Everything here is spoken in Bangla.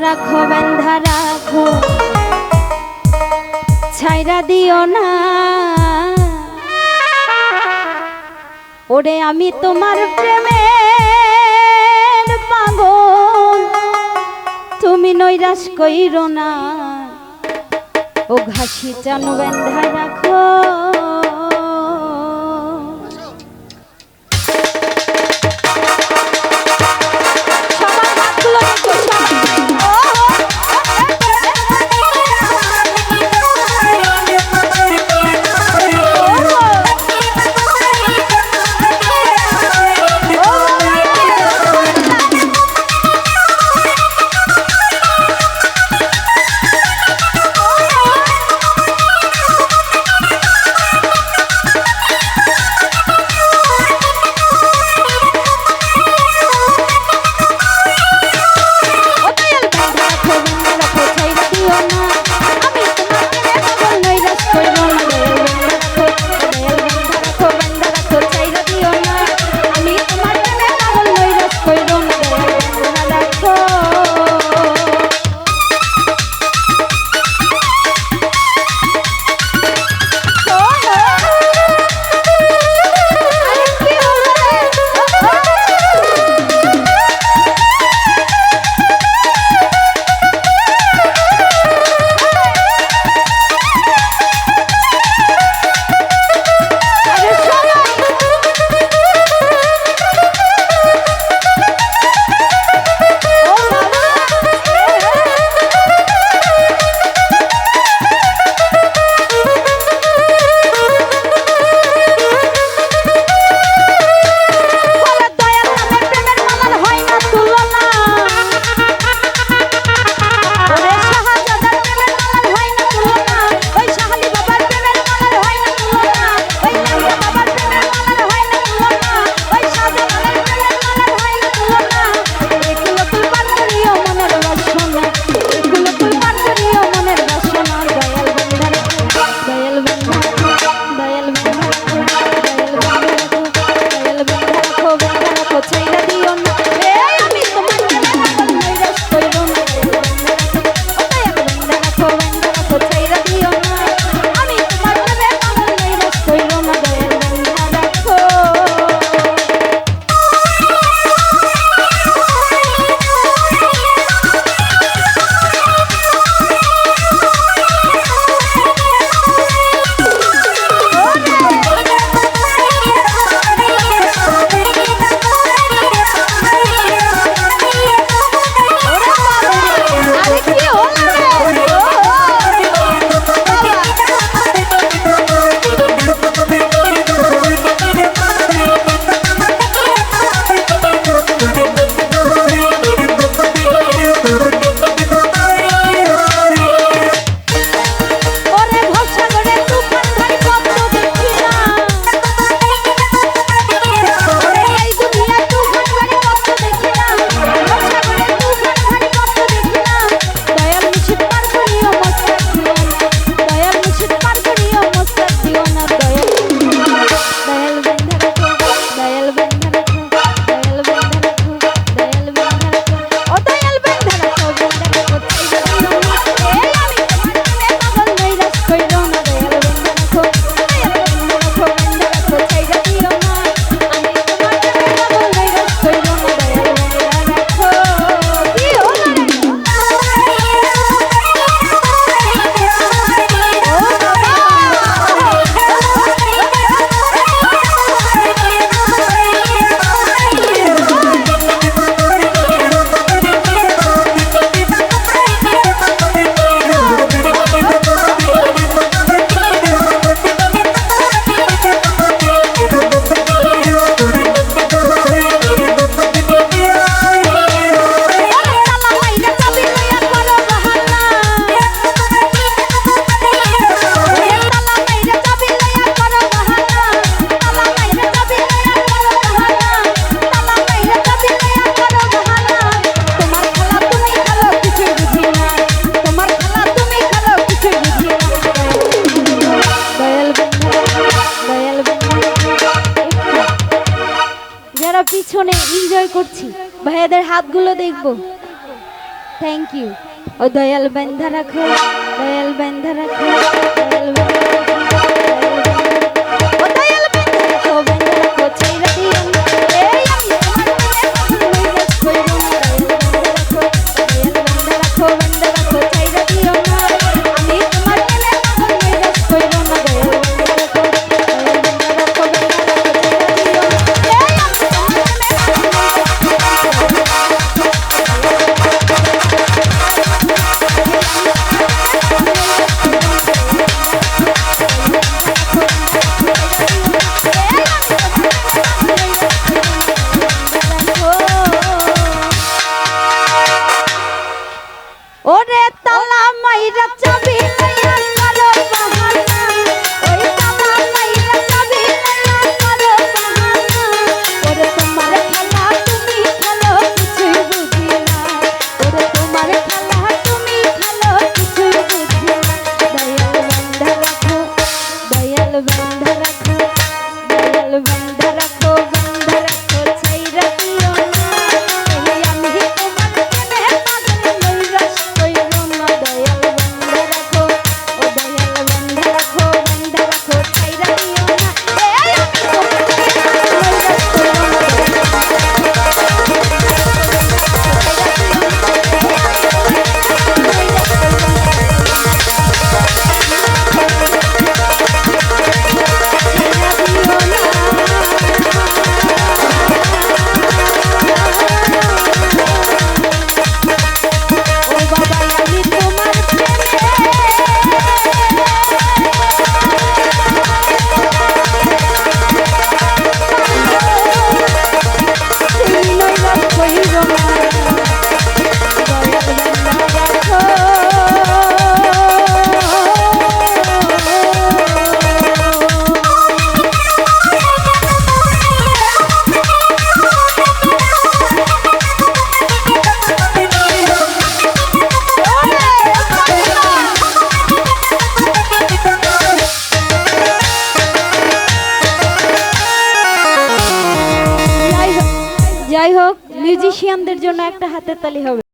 রাখো, বেন্ধা রাখো। ছাইরা দিও না। ওরে, আমি তোমার প্রেমে তুমি নৈরাশ কইরো না। ও ঘাসি চানবেন বেন্ধা রাখো। শুনে এনজয় করছি। ভাইয়াদের হাতগুলো দেখব। থ্যাংক ইউ ও দয়াল বেন্ধা রাখো, দয়াল বেন্ধা রাখো, দয়াল বান্ধা জন্য একটা হাতের তালি হবে।